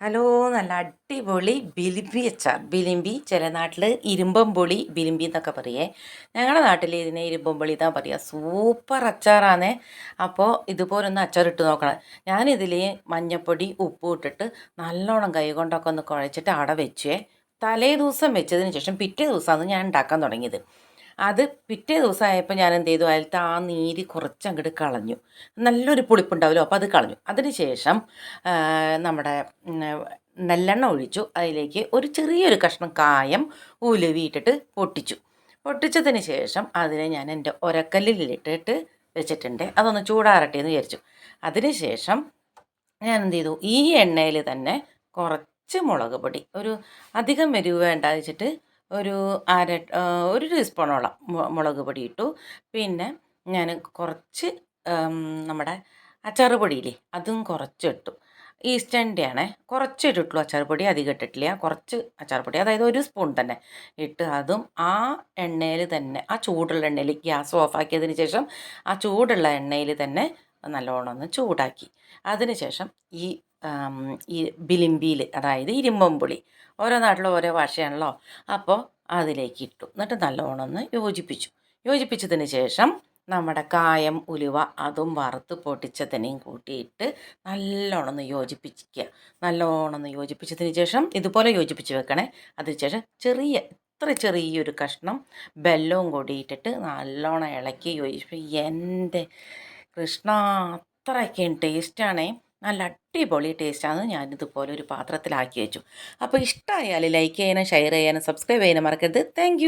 Hello നല്ല അടിപൊളി ബിലിമ്പി അച്ചാർ. ബിലിമ്പി ചില നാട്ടിൽ ഇരുമ്പമ്പുളി ബിലിമ്പി എന്നൊക്കെ പറയേ. ഞങ്ങളുടെ നാട്ടിൽ ഇതിനെ ഇരുമ്പമ്പുളി എന്നാണ് പറയുക സൂപ്പർ അച്ചാറാണ്. അപ്പോൾ ഇതുപോലൊന്ന് അച്ചാറിട്ട് നോക്കണം. ഞാനിതിൽ മഞ്ഞപ്പൊടി ഉപ്പ് ഇട്ടിട്ട് നല്ലോണം കൈ കൊണ്ടൊക്കെ ഒന്ന് കുഴച്ചിട്ട് അവിടെ വെച്ചേ. തലേ ദിവസം വെച്ചതിന് ശേഷം പിറ്റേ ദിവസമാണ് ഞാൻ ഉണ്ടാക്കാൻ തുടങ്ങിയത്. അത് പിറ്റേ ദിവസമായപ്പോൾ ഞാൻ എന്ത് ചെയ്തു അതിലത്തെ ആ നീര് കുറച്ച് അങ്ങോട്ട് കളഞ്ഞു. നല്ലൊരു പുളിപ്പുണ്ടാവുമല്ലോ അപ്പോൾ അത് കളഞ്ഞു. അതിന് ശേഷം ആ, നമ്മുടെ നല്ലെണ്ണ ഒഴിച്ചു. അതിലേക്ക് ഒരു ചെറിയൊരു കഷ്ണം കായം ഉലുവിയിട്ടിട്ട് പൊട്ടിച്ചു. പൊട്ടിച്ചതിന് ശേഷം അതിനെ ഞാൻ എന്റെ ഒരക്കല്ലിലിട്ടിട്ട് വെച്ചിട്ടുണ്ട്. അതൊന്ന് ചൂടാറട്ടെ എന്ന് വിചാരിച്ചു. അതിന് ശേഷം ഞാൻ എന്ത് ചെയ്തു ഈ എണ്ണയിൽ തന്നെ കുറച്ച് മുളക് പൊടി. ഒരു അധികം എരിവ് വേണ്ട വെച്ചിട്ട് ഒരു അര ഒരു ടീസ്പൂണോളം മുളക് പൊടി ഇട്ടു. പിന്നെ ഞാൻ കുറച്ച് നമ്മുടെ അച്ചാറ് പൊടിയില്ലേ അതും കുറച്ച് ഇട്ടു ഈസ്റ്റേണിന്റെ ആണേ കുറച്ച് ഇട്ടിട്ടുള്ളൂ അച്ചാർ പൊടി അധികം ഇട്ടിട്ടില്ല. കുറച്ച് അച്ചാർ പൊടി അതായത് ഒരു സ്പൂൺ തന്നെ ഇട്ട് അതും ആ എണ്ണയിൽ തന്നെ ആ ചൂടുള്ള എണ്ണയിൽ ഗ്യാസ് ഓഫാക്കിയതിന് ശേഷം ആ ചൂടുള്ള എണ്ണയിൽ തന്നെ നല്ലോണം ഒന്ന് ചൂടാക്കി. അതിന് ശേഷം ഈ ഈ ബിലിമ്പിയിൽ അതായത് ഇരുമ്പമ്പുളി ഓരോ നാട്ടിലും ഓരോ ഭാഷയാണല്ലോ. അപ്പോൾ അതിലേക്ക് ഇട്ടു. എന്നിട്ട് നല്ലോണം ഒന്ന് യോജിപ്പിച്ചു. യോജിപ്പിച്ചതിന് ശേഷം നമ്മുടെ കായം ഉലുവ അതും വറുത്ത് പൊട്ടിച്ചതിനെയും കൂട്ടിയിട്ട് നല്ലോണം ഒന്ന് യോജിപ്പിക്കുക നല്ലോണം ഒന്ന് യോജിപ്പിച്ചതിന് ശേഷം ഇതുപോലെ യോജിപ്പിച്ച് വെക്കണേ. അതിന് ശേഷം ചെറിയ ഇത്ര ചെറിയൊരു കഷ്ണം ബെല്ലവും കൂടി ഇട്ടിട്ട് നല്ലോണം ഇളക്കി യോജിപ്പിച്ച്. എന്റെ കൃഷ്ണ അത്രയ്ക്കും ടേസ്റ്റാണേ നല്ല അടിപൊളി ടേസ്റ്റാണ് ഞാനിതുപോലെ ഒരു പാത്രത്തിലാക്കി വെച്ചു. അപ്പോൾ ഇഷ്ടമായാൽ ലൈക്ക് ചെയ്യാനും ഷെയർ ചെയ്യാനും സബ്സ്ക്രൈബ് ചെയ്യാനും മറക്കരുത്. താങ്ക്